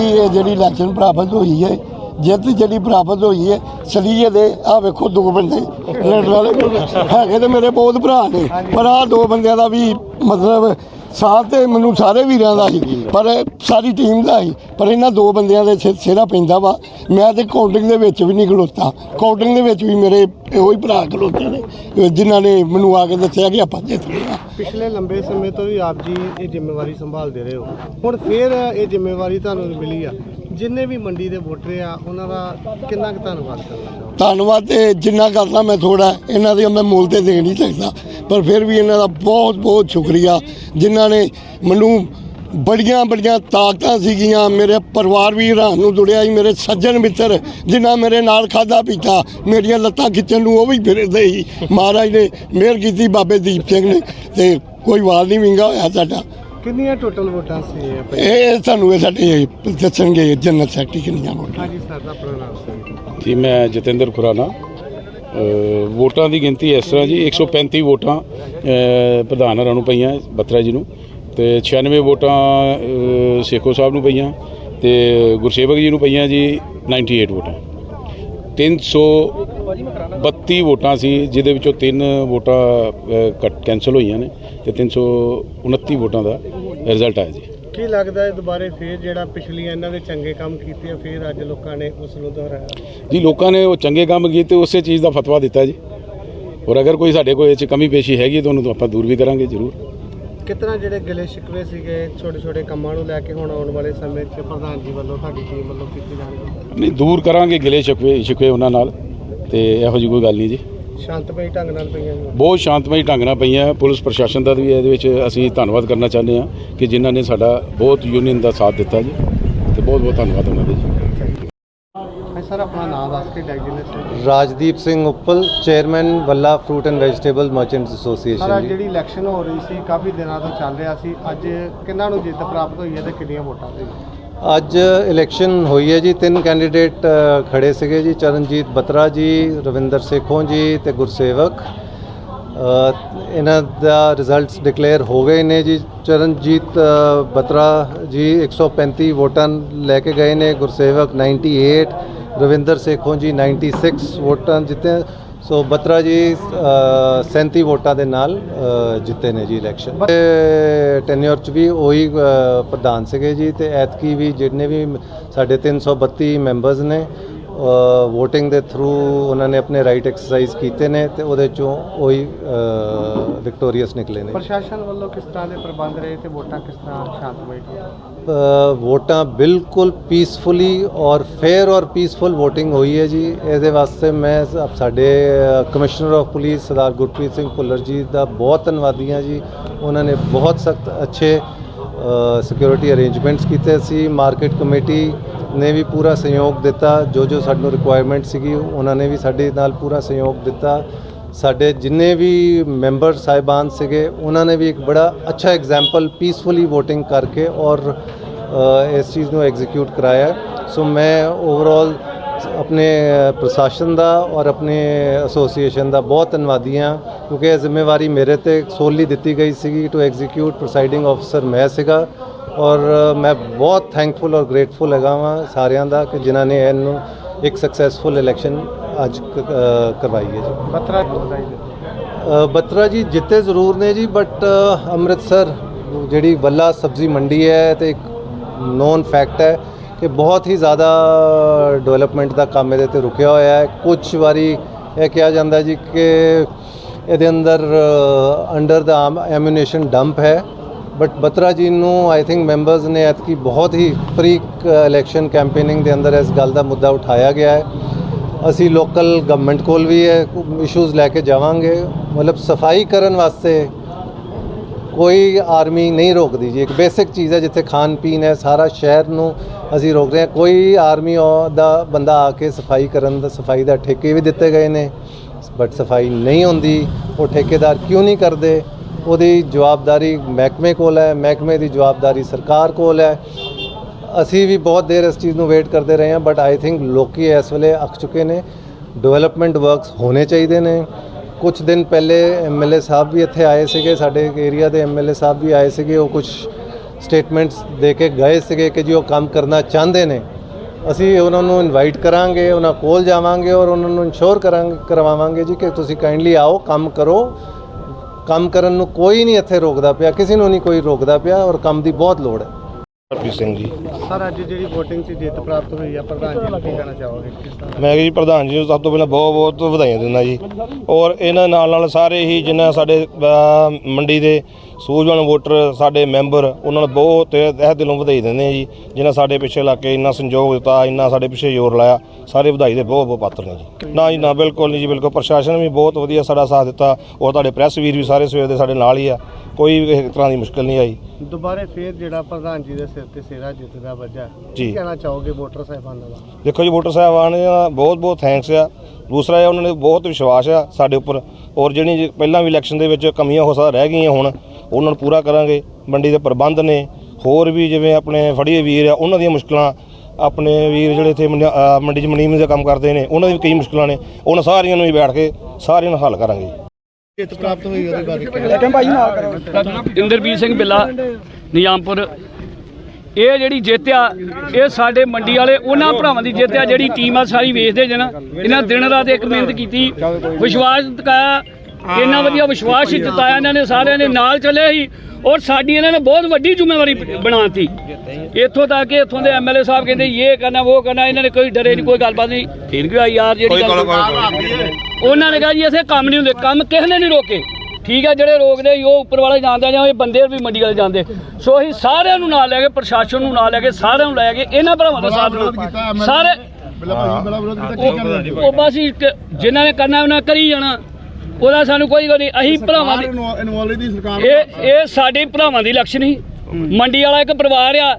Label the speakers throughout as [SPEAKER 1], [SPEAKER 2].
[SPEAKER 1] ਇਹ ਜਿਹੜੀ ਇਲੈਕਸ਼ਨ ਪ੍ਰਾਪਤ ਹੋਈ ਹੈ, ਜਿੱਤ ਜਿਹੜੀ ਪ੍ਰਾਪਤ ਹੋਈ ਹੈ, ਸਲੀਏ ਦੇ ਆ ਵੇਖੋ ਦੋ ਬੰਦੇ, ਲੜਨ ਵਾਲੇ ਹੈਗੇ ਤੇ ਮੇਰੇ ਬਹੁਤ ਭਰਾ ਨੇ, ਪਰ ਆ ਦੋ ਬੰਦਿਆਂ ਦਾ ਵੀ ਮਤਲਬ ਸਾਥ ਤੇ ਮੈਨੂੰ ਸਾਰੇ ਵੀਰਾਂ ਦਾ ਸੀ ਪਰ ਸਾਰੀ ਟੀਮ ਦਾ ਸੀ ਪਰ ਇਹਨਾਂ ਦੋ ਬੰਦਿਆਂ ਦੇ ਸਿਰ ਸਿਰਾ ਪੈਂਦਾ ਵਾ। ਮੈਂ ਤੇ ਕਾਊਂਟਿੰਗ ਦੇ ਵਿੱਚ ਵੀ ਨਹੀਂ ਖਲੋਤਾ। ਕਾਊਂਟਿੰਗ ਦੇ ਵਿੱਚ ਵੀ ਮੇਰੇ ਇਹੋ ਹੀ ਭਰਾ ਖਲੋਤੇ ਨੇ। ਜਿਨ੍ਹਾਂ ਨੇ ਮੈਨੂੰ ਆ ਕੇ ਦੱਸਿਆ ਕਿ ਆਪਾਂ ਜਿੱਤ ਗਏ ਹਾਂ।
[SPEAKER 2] ਪਿਛਲੇ ਲੰਬੇ ਸਮੇਂ ਤੋਂ ਵੀ ਆਪ ਜੀ ਇਹ ਜ਼ਿੰਮੇਵਾਰੀ ਸੰਭਾਲਦੇ ਰਹੇ ਹੋ। ਹੁਣ ਫੇਰ ਇਹ ਜ਼ਿੰਮੇਵਾਰੀ ਤੁਹਾਨੂੰ ਮਿਲੀ ਆ। ਜਿੰਨੇ ਵੀ ਮੰਡੀ ਦੇ ਵੋਟਰ ਆ, ਉਹਨਾਂ ਦਾ ਕਿੰਨਾ ਕੁ ਧੰਨਵਾਦ ਕਰਨਾ ਚਾਹੋ
[SPEAKER 1] ਧੰਨਵਾਦ ਤੇ ਜਿੰਨਾ ਕਰਦਾ ਮੈਂ ਥੋੜਾ ਇਹਨਾਂ ਦੇ ਮੈਂ ਮੁੱਲ ਤੇ ਦੇ ਨਹੀਂ ਸਕਦਾ। ਪਰ ਫਿਰ ਵੀ ਇਹਨਾਂ ਦਾ ਬਹੁਤ ਬਹੁਤ ਸ਼ੁਕਰੀਆ, ਜਿਨ੍ਹਾਂ ਨੇ ਮੈਨੂੰ ਬੜੀਆਂ ਬੜੀਆਂ ਤਾਕਤਾਂ ਸੀਗੀਆਂ। ਮੇਰੇ ਪਰਿਵਾਰ ਵੀ ਹੈਰਾਨ ਨੂੰ ਜੁੜਿਆ ਸੀ ਮੇਰੇ ਸੱਜਣ ਮਿੱਤਰ ਜਿਨ੍ਹਾਂ ਮੇਰੇ ਨਾਲ ਖਾਦਾ ਪੀਤਾ, ਮੇਰੀਆਂ ਲੱਤਾਂ ਖਿੱਚਣ ਨੂੰ ਉਹ ਵੀ ਫਿਰਦੇ ਸੀ। ਮਹਾਰਾਜ ਨੇ ਮਿਹਰ ਕੀਤੀ ਬਾਬੇ ਦੀਪ ਸਿੰਘ ਨੇ ਤੇ ਕੋਈ ਵਾਰ ਨਹੀਂ ਵਿੰਗਾ ਹੋਇਆ ਸਾਡਾ।
[SPEAKER 2] ਕਿੰਨੀਆਂ ਟੋਟਲ ਵੋਟਾਂ ਸੀ ਇਹ ਭਾਈ?
[SPEAKER 1] ਇਹ ਸਾਨੂੰ ਇਹ ਸਾਡੇ ਦੱਸਣਗੇ ਜਨਰਲ ਸੈਕਟਰੀ ਕਿੰਨੀਆਂ ਵੋਟਾਂ।
[SPEAKER 2] ਹਾਂਜੀ ਸਰ ਦਾ ਨਾਮ ਸਰ
[SPEAKER 3] ਜੀ। ਮੈਂ ਜਤਿੰਦਰ ਖੁਰਾਨਾ। ਅ, ਵੋਟਾਂ ਦੀ ਗਿਣਤੀ ਇਸ ਤਰ੍ਹਾਂ ਜੀ 135 ਵੋਟਾਂ ਅ, ਪ੍ਰਧਾਨ ਹਰਾਂ ਨੂੰ ਪਈਆਂ ਬਤਰਾ ਜੀ ਨੂੰ। ਤੇ 96 ਵੋਟਾਂ ਅ, ਸੇਖੋ ਸਾਹਿਬ ਨੂੰ ਪਈਆਂ ਤੇ ਗੁਰਸੇਵਕ ਜੀ ਨੂੰ ਪਈਆਂ ਜੀ 98 ਵੋਟਾਂ। 332 ਵੋਟਾਂ ਸੀ ਜਿਹਦੇ ਵਿੱਚੋਂ ਤਿੰਨ ਵੋਟਾਂ ਅ, ਕੱਟ ਕੈਨਸਲ ਹੋਈਆਂ ਨੇ। ਤੇ 329 ਵੋਟਾਂ ਦਾ ਰਿਜ਼ਲਟ ਆਇਆ ਜੀ।
[SPEAKER 2] ਕੀ ਲੱਗਦਾ ਹੈ ਦੁਬਾਰੇ ਫੇਰ ਜਿਹੜਾ ਪਿਛਲੀਆਂ ਇਹਨਾਂ ਦੇ ਚੰਗੇ ਕੰਮ ਕੀਤੇ ਆ ਫੇਰ ਅੱਜ ਲੋਕਾਂ ਨੇ ਉਸ ਨੂੰ ਦੁਹਰਾਇਆ?
[SPEAKER 3] ਜੀ ਲੋਕਾਂ ਨੇ ਉਹ ਚੰਗੇ ਕੰਮ ਕੀਤੇ ਉਸੇ ਚੀਜ਼ ਦਾ ਫਤਵਾ ਦਿੱਤਾ ਜੀ। ਔਰ ਅਗਰ ਕੋਈ ਸਾਡੇ ਕੋਲ ਇਹ 'ਚ ਕਮੀ ਪੇਸ਼ੀ ਹੈਗੀ ਤਾਂ ਉਹਨੂੰ ਤਾਂ ਆਪਾਂ ਦੂਰ ਵੀ ਕਰਾਂਗੇ ਜ਼ਰੂਰ।
[SPEAKER 2] ਕਿਤਨਾ ਜਿਹੜੇ ਗਿਲੇ ਸ਼ਿਕਵੇ ਸੀਗੇ ਛੋਟੇ ਛੋਟੇ ਕੰਮਾਂ ਨੂੰ ਲੈ ਕੇ ਹੁਣ ਆਉਣ ਵਾਲੇ ਸਮੇਂ 'ਚ ਪ੍ਰਧਾਨ ਜੀ ਵੱਲੋਂ ਤੁਹਾਡੀ ਟੀਮ ਵੱਲੋਂ ਕੀਤੀ ਜਾਣਗੀ?
[SPEAKER 3] ਨਹੀਂ ਦੂਰ ਕਰਾਂਗੇ ਗਿਲੇ ਸ਼ਿਕਵੇ ਸ਼ਿਕਵੇ ਉਹਨਾਂ ਨਾਲ ਤੇ ਇਹੋ ਜਿਹੀ ਕੋਈ ਗੱਲ ਨਹੀਂ ਜੀ।
[SPEAKER 2] ਸ਼ਾਂਤਮਈ ਢੰਗ ਨਾਲ ਪਈਆਂ ਜੀ।
[SPEAKER 3] ਬਹੁਤ ਸ਼ਾਂਤਮਈ ਢੰਗ ਨਾਲ ਪਈਆਂ। ਪੁਲਿਸ ਪ੍ਰਸ਼ਾਸਨ ਦਾ ਵੀ ਇਹਦੇ ਵਿੱਚ ਅਸੀਂ ਧੰਨਵਾਦ ਕਰਨਾ ਚਾਹੁੰਦੇ ਹਾਂ ਕਿ ਜਿਨ੍ਹਾਂ ਨੇ ਸਾਡਾ ਬਹੁਤ ਯੂਨੀਅਨ ਦਾ ਸਾਥ ਦਿੱਤਾ ਜੀ। ਤੇ ਬਹੁਤ ਬਹੁਤ ਧੰਨਵਾਦ ਉਹਨਾਂ ਦਾ ਜੀ।
[SPEAKER 2] ਸਰ ਆਪਣਾ ਨਾਮ ਦੱਸ ਕੇ designation
[SPEAKER 4] Rajdeep Singh Uppal chairman Vallah fruit and vegetable merchants
[SPEAKER 2] sir
[SPEAKER 4] association ji.
[SPEAKER 2] ਜਿਹੜੀ ਇਲੈਕਸ਼ਨ ਹੋ ਰਹੀ ਸੀ ਕਾਫੀ ਦਿਨਾਂ ਤੋਂ ਚੱਲ ਰਿਹਾ ਸੀ। ਅੱਜ ਕਿੰਨਾਂ ਨੂੰ ਜਿੱਤ ਪ੍ਰਾਪਤ ਹੋਈ ਹੈ ਤੇ ਕਿੰਨੀਆਂ ਵੋਟਾਂ ਤੇ
[SPEAKER 4] ਅੱਜ ਇਲੈਕਸ਼ਨ ਹੋਈ ਹੈ ਜੀ ਤਿੰਨ ਕੈਂਡੀਡੇਟ ਅ, ਖੜੇ ਸੀਗੇ ਜੀ ਚਰਨਜੀਤ ਬਤਰਾ ਜੀ ਰਵਿੰਦਰ ਸੇਖੋਂ ਜੀ ਤੇ ਗੁਰਸੇਵਕ। ਇਹਨਾਂ ਦਾ ਰਿਜ਼ਲਟਸ ਡਿਕਲੇਅਰ ਹੋ ਗਏ ਨੇ ਜੀ ਚਰਨਜੀਤ ਅ, ਬਤਰਾ ਜੀ 135 ਵੋਟਾਂ ਲੈ ਕੇ ਗਏ ਨੇ ਗੁਰਸੇਵਕ 98 ਰਵਿੰਦਰ ਸੇਖੋਂ ਜੀ 96 ਵੋਟਾਂ ਜਿੱਤੇ ਸੋ ਬਤਰਾ ਜੀ ਅ, 37 ਵੋਟਾਂ ਦੇ ਨਾਲ ਜਿੱਤੇ ਨੇ ਜੀ ਇਲੈਕਸ਼ਨ ਟੈਨਿਓਰ ਚ ਵੀ ਉਹੀ ਪ੍ਰਧਾਨ ਸੀਗੇ ਜੀ ਤੇ ਐਤਕੀ ਵੀ ਜਿੰਨੇ ਵੀ ਸਾਡੇ 332 ਮੈਂਬਰਸ ਨੇ VOTING ਦੇ ਥਰੂ ਉਹਨਾਂ ਨੇ ਆਪਣੇ ਰਾਈਟ ਐਕਸਰਸਾਈਜ਼ ਕੀਤੇ ਨੇ ਤੇ ਉਹਦੇ ਚੋਂ ਉਹੀ ਵਿਕਟੋਰੀਅਸ ਨਿਕਲੇ ਨੇ।
[SPEAKER 2] ਪ੍ਰਸ਼ਾਸਨ ਵੱਲੋਂ ਕਿਸ ਤਰ੍ਹਾਂ ਦੇ ਪ੍ਰਬੰਧ ਰਹੇ ਤੇ ਵੋਟਾਂ ਕਿਸ ਤਰ੍ਹਾਂ ਸ਼ਾਂਤਮਈ ਹੋਈਆਂ?
[SPEAKER 4] ਅ, ਵੋਟਾਂ ਬਿਲਕੁਲ ਪੀਸਫੁਲੀ ਔਰ ਫੇਅਰ ਔਰ ਪੀਸਫੁਲ VOTING ਹੋਈ ਹੈ ਜੀ। ਇਹਦੇ ਵਾਸਤੇ ਮੈਂ ਸਾਡੇ commissioner of police Sardar Gurpreet Singh Bhullar ji ਦਾ ਬਹੁਤ ਧੰਨਵਾਦੀ ਹਾਂ ਜੀ। ਉਹਨਾਂ ਨੇ ਬਹੁਤ ਸਖਤ ਅੱਛੇ ਸਿਕਿਉਰਿਟੀ ਅਰੇਂਜਮੈਂਟਸ ਕੀਤੇ ਸੀ। ਮਾਰਕੀਟ ਕਮੇਟੀ ਨੇ ਵੀ ਪੂਰਾ ਸਹਿਯੋਗ ਦਿੱਤਾ, ਜੋ ਜੋ ਸਾਨੂੰ ਰਿਕੁਆਇਰਮੈਂਟ ਸੀਗੀ, ਉਹਨਾਂ ਨੇ ਵੀ ਸਾਡੇ ਨਾਲ ਪੂਰਾ ਸਹਿਯੋਗ ਦਿੱਤਾ। ਸਾਡੇ ਜਿੰਨੇ ਵੀ ਮੈਂਬਰ ਸਾਹਿਬਾਨ ਸੀਗੇ, ਉਹਨਾਂ ਨੇ ਵੀ ਇੱਕ ਬੜਾ ਅੱਛਾ ਐਗਜ਼ਾਮਪਲ ਪੀਸਫੁਲੀ VOTING ਕਰਕੇ ਔਰ ਇਸ ਚੀਜ਼ ਨੂੰ ਐਗਜ਼ੀਕਿਊਟ ਕਰਾਇਆ। ਸੋ ਮੈਂ ਓਵਰਆਲ ਆਪਣੇ ਪ੍ਰਸ਼ਾਸਨ ਦਾ ਔਰ ਆਪਣੇ ਐਸੋਸੀਏਸ਼ਨ ਦਾ ਬਹੁਤ ਧੰਨਵਾਦੀ ਹਾਂ, ਕਿਉਂਕਿ ਇਹ ਜ਼ਿੰਮੇਵਾਰੀ ਮੇਰੇ ਤੇ ਸੋਲੀ ਦਿੱਤੀ ਗਈ ਸੀਗੀ ਟੂ ਐਗਜ਼ੀਕਿਊਟ ਪ੍ਰੈਜ਼ਾਈਡਿੰਗ ਆਫੀਸਰ ਮੈਂ ਸੀਗਾ। ਔਰ ਮੈਂ ਬਹੁਤ ਥੈਂਕਫੁਲ ਔਰ ਗ੍ਰੇਟਫੁਲ ਹੈਗਾ ਵਾਂ ਸਾਰਿਆਂ ਦਾ ਕਿ ਜਿਨ੍ਹਾਂ ਨੇ ਇਹਨੂੰ ਇੱਕ ਸਕਸੈਸਫੁਲ ਇਲੈਕਸ਼ਨ ਅੱਜ ਕ- ਅ, ਕਰਵਾਈ ਹੈ ਜੀ।
[SPEAKER 2] ਬਤਰਾ ਜੀ
[SPEAKER 4] ਅ, ਬਤਰਾ ਜੀ ਜਿੱਤੇ ਜ਼ਰੂਰ ਨੇ ਜੀ ਬਟ ਅੰਮ੍ਰਿਤਸਰ ਜਿਹੜੀ ਵੱਲਾ ਸਬਜ਼ੀ ਮੰਡੀ ਹੈ ਤੇ ਇੱਕ ਨੋਨ ਫੈਕਟ ਹੈ ਕਿ ਬਹੁਤ ਹੀ ਜ਼ਿਆਦਾ ਡਿਵੈਲਪਮੈਂਟ ਦਾ ਕੰਮ ਇਹਦੇ ਤੇ ਰੁਕਿਆ ਹੋਇਆ ਹੈ। ਕੁਝ ਵਾਰੀ ਇਹ ਕਿਹਾ ਜਾਂਦਾ ਜੀ ਕਿ ਇਹਦੇ ਅੰਦਰ ਅੰਡਰ ਦਾ ਐਮੂਨੇਸ਼ਨ ਡੰਪ ਹੈ। ਬਟ ਬਤਰਾ ਜੀ ਨੂੰ ਆਈ ਥਿੰਕ ਮੈਂਬਰਸ ਨੇ ਐਤਕੀ ਬਹੁਤ ਹੀ ਪ੍ਰੀ ਇਲੈਕਸ਼ਨ ਕੈਂਪੇਨਿੰਗ ਦੇ ਅੰਦਰ ਇਸ ਗੱਲ ਦਾ ਮੁੱਦਾ ਉਠਾਇਆ ਗਿਆ ਹੈ। ਅਸੀਂ ਲੋਕਲ ਗਵਰਨਮੈਂਟ ਕੋਲ ਵੀ ਇਹ ਇਸ਼ੂਜ਼ ਲੈ ਕੇ ਜਾਵਾਂਗੇ। ਮਤਲਬ ਸਫ਼ਾਈ ਕਰਨ ਵਾਸਤੇ ਕੋਈ ਆਰਮੀ ਨਹੀਂ ਰੋਕਦੀ ਜੀ। ਇੱਕ ਬੇਸਿਕ ਚੀਜ਼ ਹੈ ਜਿੱਥੇ ਖਾਣ ਪੀਣ ਹੈ, ਸਾਰਾ ਸ਼ਹਿਰ ਨੂੰ ਅਸੀਂ ਰੋਕ ਰਹੇ ਹਾਂ। ਕੋਈ ਆਰਮੀ ਦਾ ਬੰਦਾ ਆ ਕੇ ਸਫ਼ਾਈ ਕਰਨ ਦਾ, ਸਫ਼ਾਈ ਦਾ ਠੇਕੇ ਵੀ ਦਿੱਤੇ ਗਏ ਨੇ। ਬਟ ਸਫ਼ਾਈ ਨਹੀਂ ਹੁੰਦੀ। ਉਹ ਠੇਕੇਦਾਰ ਕਿਉਂ ਨਹੀਂ ਕਰਦੇ? ਉਹਦੀ ਜਵਾਬਦਾਰੀ ਮਹਿਕਮੇ ਕੋਲ ਹੈ, ਮਹਿਕਮੇ ਦੀ ਜਵਾਬਦਾਰੀ ਸਰਕਾਰ ਕੋਲ ਹੈ। ਅਸੀਂ ਵੀ ਬਹੁਤ ਦੇਰ ਇਸ ਚੀਜ਼ ਨੂੰ ਵੇਟ ਕਰਦੇ ਰਹੇ ਹਾਂ ਬਟ ਆਈ ਥਿੰਕ ਲੋਕੀ ਇਸ ਵੇਲੇ ਅੱਕ ਚੁੱਕੇ ਨੇ। ਡਿਵੈਲਪਮੈਂਟ ਵਰਕਸ ਹੋਣੇ ਚਾਹੀਦੇ ਨੇ। ਕੁਝ ਦਿਨ ਪਹਿਲੇ ਐਮਐਲਏ ਸਾਹਿਬ ਵੀ ਇੱਥੇ ਆਏ ਸੀਗੇ, ਸਾਡੇ ਏਰੀਆ ਦੇ ਐਮਐਲਏ ਸਾਹਿਬ ਵੀ ਆਏ ਸੀਗੇ, ਉਹ ਕੁਝ ਸਟੇਟਮੈਂਟਸ ਦੇ ਕੇ ਗਏ ਸੀਗੇ ਕਿ ਜੀ ਉਹ ਕੰਮ ਕਰਨਾ ਚਾਹੁੰਦੇ ਨੇ। ਅਸੀਂ ਉਹਨਾਂ ਨੂੰ ਇਨਵਾਈਟ ਕਰਾਂਗੇ, ਉਹਨਾਂ ਕੋਲ ਜਾਵਾਂਗੇ ਔਰ ਉਹਨਾਂ ਨੂੰ ਇਨਸ਼ੋਰ ਕਰਾਂਗੇ, ਕਰਵਾਵਾਂਗੇ ਜੀ ਕਿ ਤੁਸੀਂ ਕਾਈਂਡਲੀ ਆਓ, ਕੰਮ ਕਰੋ। ਕੰਮ ਕਰਨ ਨੂੰ ਕੋਈ ਨਹੀਂ ਇੱਥੇ ਰੋਕਦਾ ਪਿਆ, ਕਿਸੇ ਨੂੰ ਨਹੀਂ ਕੋਈ ਰੋਕਦਾ ਪਿਆ ਔਰ ਕੰਮ ਦੀ ਬਹੁਤ ਲੋੜ ਹੈ।
[SPEAKER 5] ਹਰਪ੍ਰੀਤ ਸਿੰਘ ਜੀ।
[SPEAKER 2] ਸਰ ਅੱਜ ਜਿਹੜੀ VOTING 'ਚ ਜਿੱਤ ਪ੍ਰਾਪਤ ਹੋਈ ਆ ਪ੍ਰਧਾਨ ਜੀ ਨੂੰ ਕੀ ਕਹਿਣਾ ਚਾਹੋਗੇ? ਕਿਸ ਤਰ੍ਹਾਂ?
[SPEAKER 5] ਮੈਂ ਜੀ ਪ੍ਰਧਾਨ ਜੀ ਨੂੰ ਸਭ ਤੋਂ ਪਹਿਲਾਂ ਬਹੁਤ ਬਹੁਤ ਵਧਾਈਆਂ ਦਿੰਦਾ ਜੀ। ਔਰ ਇਹਨਾਂ ਨਾਲ ਨਾਲ ਸਾਰੇ ਹੀ ਜਿਨ੍ਹਾਂ ਸਾਡੇ ਅਹ, ਮੰਡੀ ਦੇ ਸੂਝਵਾਨ ਵੋਟਰ ਸਾਡੇ ਮੈਂਬਰ ਉਹਨਾਂ ਨੂੰ ਬਹੁਤ ਇਹ ਦਿਲੋਂ ਵਧਾਈ ਦਿੰਦੇ ਆ ਜੀ। ਜਿਨ੍ਹਾਂ ਸਾਡੇ ਪਿੱਛੇ ਲਾ ਕੇ ਇੰਨਾ ਸੰਯੋਗ ਦਿੱਤਾ ਇੰਨਾ ਸਾਡੇ ਪਿੱਛੇ ਜ਼ੋਰ ਲਾਇਆ ਸਾਰੇ ਵਧਾਈ ਦੇ ਬਹੁਤ ਬਹੁਤ ਪਾਤਰ ਨੇ ਜੀ। ਨਾ ਜੀ ਨਾ ਬਿਲਕੁਲ ਨਹੀਂ ਜੀ ਬਿਲਕੁਲ। ਪ੍ਰਸ਼ਾਸਨ ਵੀ ਬਹੁਤ ਵਧੀਆ ਸਾਡਾ ਸਾਥ ਦਿੱਤਾ। ਔਰ ਤੁਹਾਡੇ ਪ੍ਰੈਸ ਵੀਰ ਵੀ ਸਾਰੇ ਸਵੇਰ ਦੇ ਸਾਡੇ ਨਾਲ ਹੀ ਆ। ਕੋਈ ਵੀ ਕਿਸੇ ਤਰ੍ਹਾਂ ਦੀ ਮੁਸ਼ਕਲ ਨਹੀਂ ਆਈ।
[SPEAKER 2] ਦੁਬਾਰੇ ਫੇਰ ਜਿਹੜਾ ਪ੍ਰਧਾਨ ਜੀ ਦੇ ਸਿਰ ਤੇ ਸੇਰਾ ਜਿੱਤ ਦਾ ਵੱਜਾ
[SPEAKER 5] ਜੀ।
[SPEAKER 2] ਕੀ ਕਹਿਣਾ ਚਾਹੋਗੇ ਵੋਟਰ ਸਾਹਿਬਾਨ ਦਾ?
[SPEAKER 5] ਦੇਖੋ ਜੀ ਵੋਟਰ ਸਾਹਿਬਾਨ ਦਾ ਬਹੁਤ ਬਹੁਤ ਥੈਂਕਸ ਆ। ਦੂਸਰਾ ਇਹ ਉਹਨਾਂ ਨੇ ਬਹੁਤ ਵਿਸ਼ਵਾਸ ਆ ਸਾਡੇ ਉੱਪਰ। ਔਰ ਜਿਹੜੀ ਜੀ ਪਹਿਲਾਂ ਵੀ ਇਲੈਕਸ਼ਨ ਦੇ ਵਿੱਚ ਕਮੀਆਂ ਹੋ ਸਕਦਾ ਰਹਿ ਗਈਆਂ ਹੁਣ ਉਹਨਾਂ ਨੂੰ ਪੂਰਾ ਕਰਾਂਗੇ। ਮੰਡੀ ਦੇ ਪ੍ਰਬੰਧ ਨੇ ਹੋਰ ਵੀ ਜਿਵੇਂ ਆਪਣੇ ਫੜੀਏ ਵੀਰ ਆ ਉਹਨਾਂ ਦੀਆਂ ਮੁਸ਼ਕਲਾਂ ਆਪਣੇ ਵੀਰ ਜਿਹੜੇ ਇੱਥੇ ਮੰਡੀ- ਅਹ ਮੰਡੀ 'ਚ ਮਨੀਮ ਦਾ ਕੰਮ ਕਰਦੇ ਨੇ ਉਹਨਾਂ ਦੀ ਵੀ ਕਈ ਮੁਸ਼ਕਲਾਂ ਨੇ। ਉਹਨਾਂ ਸਾਰੀਆਂ ਨੂੰ ਵੀ ਬੈਠ ਕੇ ਸਾਰਿਆਂ ਨੂੰ ਹੱਲ ਕਰਾਂਗੇ।
[SPEAKER 2] ਜਿੱਤ ਪ੍ਰਾਪਤ ਹੋਈ ਉਹਦੇ ਬਾਰੇ ਕੀ? ਕਹਿਣਾ
[SPEAKER 6] ਇੰਦਰਬੀਰ ਸਿੰਘ ਬਿੱਲਾ ਨਿਜ਼ਾਮਪੁਰ। ਇਹ ਜਿਹੜੀ ਜਿੱਤ ਆ ਇਹ ਸਾਡੇ ਮੰਡੀ ਵਾਲੇ ਉਹਨਾਂ ਭਰਾਵਾਂ ਦੀ ਜਿੱਤ ਆ ਜਿਹੜੀ ਟੀਮ ਆ ਸਾਰੀ ਵੇਚਦੇ ਜਨ ਇਹਨਾਂ ਦਿਨ ਰਾਤ ਇੱਕ ਮਿਹਨਤ ਕੀਤੀ। ਵਿਸ਼ਵਾਸ ਦਿਖਾਇਆ ਇੰਨਾ ਵਧੀਆ ਵਿਸ਼ਵਾਸ ਹੀ ਜਤਾਇਆ ਇਹਨਾਂ ਨੇ ਸਾਰਿਆਂ ਨੇ ਨਾਲ ਚੱਲੇ ਸੀ ਔਰ ਸਾਡੀ ਇਹਨਾਂ ਨੇ ਬਹੁਤ ਵੱਡੀ ਜ਼ਿੰਮੇਵਾਰੀ ਬਣਾਤੀ ਇੱਥੋਂ ਤੱਕ ਕਿ ਇੱਥੋਂ ਦੇ ਐਮਐਲਏ ਸਾਹਿਬ ਕਹਿੰਦੇ ਇਹ ਕਰਨਾ ਉਹ ਕਰਨਾ ਇਹਨਾਂ ਨੇ ਕੋਈ ਡਰੇ ਨਹੀਂ ਕੋਈ ਗੱਲਬਾਤ ਨਹੀਂ ਫਿਰ ਵੀ ਆ ਯਾਰ ਜਿਹੜੀ ਗੱਲ ਉਹਨਾਂ ਨੇ ਕਿਹਾ ਜੀ ਅਸੀਂ ਕੰਮ ਨਹੀਂ ਹੁੰਦੇ ਕੰਮ ਕਿਸੇ ਨੇ ਨਹੀਂ ਰੋਕੇ ਠੀਕ ਹੈ ਜਿਹੜੇ ਰੋਕਦੇ ਉਹ ਉੱਪਰ ਵਾਲੇ ਜਾਣਦੇ ਜਾਂ ਇਹ ਬੰਦੇ ਵੀ ਮੰਡੀ ਵਾਲੇ ਜਾਂਦੇ ਸੋ ਅਸੀਂ ਸਾਰਿਆਂ ਨੂੰ ਨਾਲ ਲੈ ਕੇ ਪ੍ਰਸ਼ਾਸਨ ਨੂੰ ਨਾਲ ਲੈ ਕੇ ਸਾਰਿਆਂ ਨੂੰ ਲੈ ਕੇ ਇਹਨਾਂ ਭਰਾਵਾਂ ਦਾ ਸਾਥ ਦਿਓ ਸਾਰੇ ਉਹ- ਉਹ ਬਸ ਜਿਨ੍ਹਾਂ ਨੇ ਕਰਨਾ ਉਹਨਾਂ ਕਰੀ ਜਾਣਾ ਉਹਦਾ ਸਾਨੂੰ ਕੋਈ ਗੱਲ ਨਹੀਂ ਅਸੀਂ ਭਰਾਵਾਂ ਦੀ ਇਹ ਇਹ ਸਾਡੇ ਭਰਾਵਾਂ ਦੀ ਇਲੈਕਸ਼ਨ ਸੀ ਮੰਡੀ ਵਾਲਾ ਇੱਕ ਪਰਿਵਾਰ ਆ।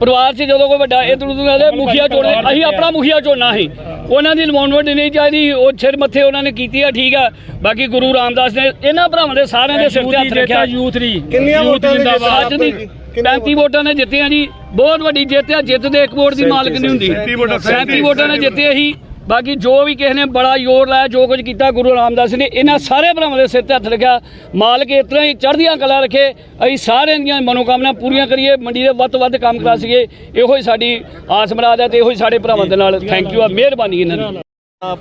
[SPEAKER 6] ਪਰਿਵਾਰ 'ਚ ਜਦੋਂ ਕੋਈ ਵੱਡਾ ਇਧਰ ਉਧਰ ਦੇ ਮੁਖੀਆ ਚੁਣਦੇ ਅਸੀਂ ਆਪਣਾ ਮੁਖੀਆ ਚੁਣਨਾ ਸੀ। ਉਹਨਾਂ ਦੀ ਇਨਵੋਲਵਮੈਂਟ ਨਹੀਂ ਚਾਹੀਦੀ। ਉਹ ਸਿਰ ਮੱਥੇ ਉਹਨਾਂ ਨੇ ਕੀਤੀ ਆ ਠੀਕ ਆ। ਬਾਕੀ ਗੁਰੂ ਰਾਮਦਾਸ ਨੇ ਇਹਨਾਂ ਭਰਾਵਾਂ ਦੇ ਸਾਰਿਆਂ ਦੇ ਸਿਰ ਤੇ ਹੱਥ ਰੱਖਿਆ। ਯੂਥ ਦੀ।
[SPEAKER 2] ਕਿੰਨੀਆਂ ਵੋਟਾਂ ਨੇ ਜਿੱਤ
[SPEAKER 6] ਅੱਜ ਦੀ 35 ਵੋਟਾਂ? ਨੇ ਜਿੱਤੀਆਂ ਜੀ। ਬਹੁਤ ਵੱਡੀ ਜਿੱਤ ਆ। ਜਿੱਤ ਦੇ ਇੱਕ ਵੋਟ ਦੀ ਮਾਲਕ ਨਹੀਂ ਹੁੰਦੀ। 37 ਵੋਟਾਂ ਨੇ ਜਿੱਤੇ ਅਸੀਂ ਬਾਕੀ ਜੋ ਵੀ ਕਿਸੇ ਨੇ ਬੜਾ ਜ਼ੋਰ ਲਾਇਆ ਜੋ ਕੁਝ ਕੀਤਾ ਗੁਰੂ ਰਾਮਦਾਸ ਨੇ ਇਹਨਾਂ ਸਾਰੇ ਭਰਾਵਾਂ ਦੇ ਸਿਰ ਤੇ ਹੱਥ ਰੱਖਿਆ। ਮਾਲਕ ਇਸ ਤਰ੍ਹਾਂ ਹੀ ਚੜ੍ਹਦੀਆਂ ਕਲਾ ਰੱਖੇ। ਅਸੀਂ ਸਾਰਿਆਂ ਦੀਆਂ ਮਨੋਕਾਮਨਾ ਪੂਰੀਆਂ ਕਰੀਏ। ਮੰਡੀ ਦੇ ਵੱਧ ਤੋਂ ਵੱਧ ਕੰਮ ਕਰਾ ਸਕੀਏ। ਇਹੋ ਹੀ ਸਾਡੀ ਆਸ ਮਰਾਦ ਹੈ ਤੇ ਇਹੋ ਹੀ ਸਾਡੇ ਭਰਾਵਾਂ ਦੇ ਨਾਲ ਥੈਂਕ ਯੂ ਆ। ਮਿਹਰਬਾਨੀ ਇਹਨਾਂ ਦੀ।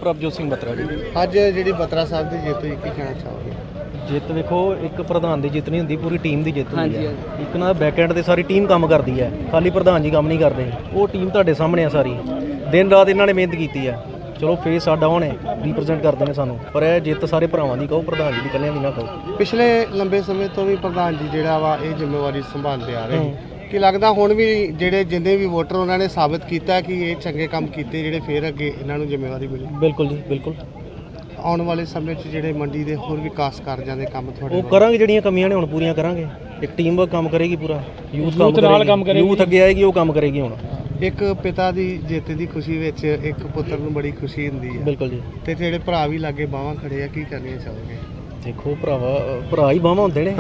[SPEAKER 7] ਪ੍ਰਭਜੋਤ ਸਿੰਘ ਬਤਰਾ ਜੀ।
[SPEAKER 2] ਅੱਜ ਜਿਹੜੀ ਬਤਰਾ ਸਾਹਿਬ ਦੀ ਜਿੱਤ ਹੋਈ ਕੀ ਕਹਿਣਾ ਚਾਹੋਗੇ?
[SPEAKER 7] ਜਿੱਤ ਵੇਖੋ ਇੱਕ ਪ੍ਰਧਾਨ ਦੀ ਜਿੱਤ ਨਹੀਂ ਹੁੰਦੀ ਪੂਰੀ ਟੀਮ ਦੀ ਜਿੱਤ ਹੁੰਦੀ ਹੈ। ਇੱਕ ਨਾ ਬੈਕ ਐਂਡ ਤੇ ਸਾਰੀ ਟੀਮ ਕੰਮ ਕਰਦੀ ਹੈ। ਖਾਲੀ ਪ੍ਰਧਾਨ ਜੀ ਕੰਮ ਨਹੀਂ ਕਰਦੇ। ਉਹ ਟੀਮ ਤੁਹਾਡੇ ਸਾਹਮਣੇ ਆ ਸਾਰੀ। ਦਿਨ ਰਾਤ ਇਹਨਾਂ ਨੇ ਮਿਹਨਤ ਕੀਤੀ ਹੈ। ਚਲੋ ਫੇਸ ਸਾਡਾ ਹੋਣੇ ਰਿਪਰੈਜ਼ੈਂਟ ਕਰਦੇ ਨੇ ਸਾਨੂੰ। ਪਰ ਇਹ ਜਿੱਤ ਸਾਰੇ ਭਰਾਵਾਂ ਦੀ ਕਹੋ ਪ੍ਰਧਾਨ ਜੀ ਦੀ ਇਕੱਲਿਆਂ ਦੀ ਨਾ ਕਹੋ।
[SPEAKER 2] ਪਿਛਲੇ ਲੰਬੇ ਸਮੇਂ ਤੋਂ ਵੀ ਪ੍ਰਧਾਨ ਜੀ ਜਿਹੜਾ ਵਾ ਇਹ ਜ਼ਿੰਮੇਵਾਰੀ ਸੰਭਾਲਦੇ ਆ ਰਹੇ ਕਿ ਲੱਗਦਾ ਹੁਣ ਵੀ ਜਿਹੜੇ ਜਿੰਨੇ ਵੀ ਵੋਟਰ ਉਹਨਾਂ ਨੇ ਸਾਬਤ ਕੀਤਾ ਕਿ ਇਹ ਚੰਗੇ ਕੰਮ ਕੀਤੇ ਜਿਹੜੇ ਫੇਰ ਅੱਗੇ ਇਹਨਾਂ ਨੂੰ ਜ਼ਿੰਮੇਵਾਰੀ ਮਿਲੀ?
[SPEAKER 7] ਬਿਲਕੁਲ ਜੀ ਬਿਲਕੁਲ।
[SPEAKER 2] ਆਉਣ ਵਾਲੇ ਸਮੇਂ 'ਚ ਜਿਹੜੇ ਮੰਡੀ ਦੇ ਹੋਰ ਵਿਕਾਸ ਕਾਰਜਾਂ ਦੇ ਕੰਮ ਤੁਹਾਡੇ
[SPEAKER 7] ਉਹ ਕਰਾਂਗੇ ਜਿਹੜੀਆਂ ਕਮੀਆਂ ਨੇ ਹੁਣ ਪੂਰੀਆਂ ਕਰਾਂਗੇ। ਇੱਕ ਟੀਮ ਵਰਕ ਕੰਮ ਕਰੇਗੀ ਪੂਰਾ। ਯੂਥ ਕੰਮ ਕਰੇਗੀ। ਯੂਥ ਅੱਗੇ ਆਏਗੀ ਉਹ ਕੰਮ ਕਰੇਗੀ ਹੁਣ।
[SPEAKER 2] ਇੱਕ ਪਿਤਾ ਦੀ ਜਿੱਤ ਦੀ ਖੁਸ਼ੀ ਵਿੱਚ ਇੱਕ ਪੁੱਤਰ ਨੂੰ ਬੜੀ ਖੁਸ਼ੀ ਹੁੰਦੀ ਹੈ।
[SPEAKER 7] ਬਿਲਕੁਲ ਜੀ।
[SPEAKER 2] ਤੇ ਜਿਹੜੇ ਭਰਾ ਵੀ ਲਾਗੇ ਬਾਹਾਂ ਖੜੇ ਆ ਕੀ ਕਰਨੀਆਂ ਚਾਹੋਗੇ?
[SPEAKER 7] ਦੇਖੋ ਭਰਾਵਾ ਭਰਾ ਹੀ ਬਾਹਾਂ ਹੁੰਦੇ ਨੇ।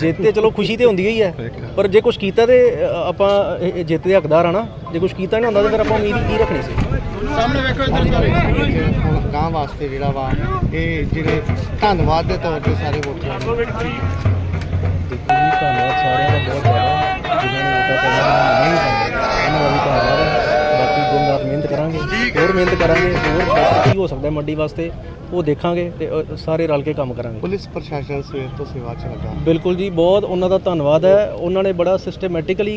[SPEAKER 7] ਜਿੱਤ ਤੇ ਚਲੋ ਖੁਸ਼ੀ ਤੇ ਹੁੰਦੀ ਹੀ ਹੈ। ਪਰ ਜੇ ਕੁਝ ਕੀਤਾ ਤੇ ਆਪਾਂ ਜਿੱਤ ਦੇ ਹੱਕਦਾਰ ਆ ਨਾ। ਜੇ ਕੁਝ ਕੀਤਾ ਨਹੀਂ ਹੁੰਦਾ ਤੇ ਫਿਰ ਆਪਾਂ ਉਮੀਦ ਕੀ ਰੱਖਣੀ ਸੀ?
[SPEAKER 2] ਹੁਣ ਗਾਂ ਵਾਸਤੇ ਜਿਹੜਾ ਵਾ ਇਹ ਜਿਹੜੇ ਧੰਨਵਾਦ ਦੇ ਤੌਰ ਤੇ ਸਾਰੇ ਵੋਟਰਾਂ ਨੂੰ।
[SPEAKER 7] ਦੇਖੋ ਜੀ ਧੰਨਵਾਦ ਸਾਰਿਆਂ ਦਾ ਬਹੁਤ ਜ਼ਿਆਦਾ। ਜਿਨ੍ਹਾਂ ਨੇ ਵੋਟਾਂ ਪਾਈਆਂ ਨਹੀਂ ਪਾਈਆਂ ਉਹਨਾਂ ਦਾ ਵੀ ਧੰਨਵਾਦ ਹੈ। ਬਾਕੀ ਦਿਨ ਰਾਤ ਮਿਹਨਤ ਕਰਾਂਗੇ ਹੋਰ ਮਿਹਨਤ ਕਰਾਂਗੇ ਹੋਰ better ਕੀ ਹੋ ਸਕਦਾ ਹੈ ਮੰਡੀ ਵਾਸਤੇ ਉਹ ਦੇਖਾਂਗੇ ਤੇ ਅ, ਸਾਰੇ ਰਲ ਕੇ ਕੰਮ ਕਰਾਂਗੇ।
[SPEAKER 2] ਪੁਲਿਸ ਪ੍ਰਸ਼ਾਸਨ ਸਵੇਰ ਤੋਂ ਸੇਵਾ 'ਚ ਲੱਗਾ।
[SPEAKER 7] ਬਿਲਕੁਲ ਜੀ ਬਹੁਤ ਉਹਨਾਂ ਦਾ ਧੰਨਵਾਦ ਹੈ। ਉਹਨਾਂ ਨੇ ਬੜਾ ਸਿਸਟਮੈਟਿਕਲੀ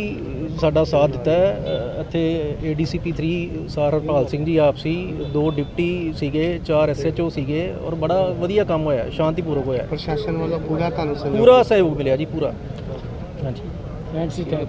[SPEAKER 7] ਸਾਡਾ ਸਾਥ ਦਿੱਤਾ ਹੈ। ਅ, ਇੱਥੇ ਏਡੀਸੀਪੀ 3 ਸਰ ਹਰਪਾਲ ਸਿੰਘ ਜੀ ਆਪ ਸੀ ਦੋ ਡਿਪਟੀ ਸੀਗੇ ਚਾਰ ਐਸਐਚਓ ਸੀਗੇ ਔਰ ਬੜਾ ਵਧੀਆ ਕੰਮ ਹੋਇਆ ਸ਼ਾਂਤੀਪੂਰਵਕ ਹੋਇਆ।
[SPEAKER 2] ਪ੍ਰਸ਼ਾਸਨ ਵੱਲੋਂ ਪੂਰਾ ਤੁਹਾਨੂੰ ਸਹਿਯੋਗ
[SPEAKER 7] ਪੂਰਾ ਸਹਿਯੋਗ ਮਿਲਿਆ ਜੀ ਪੂਰਾ। ਹਾਂਜੀ। Thanks, Ted.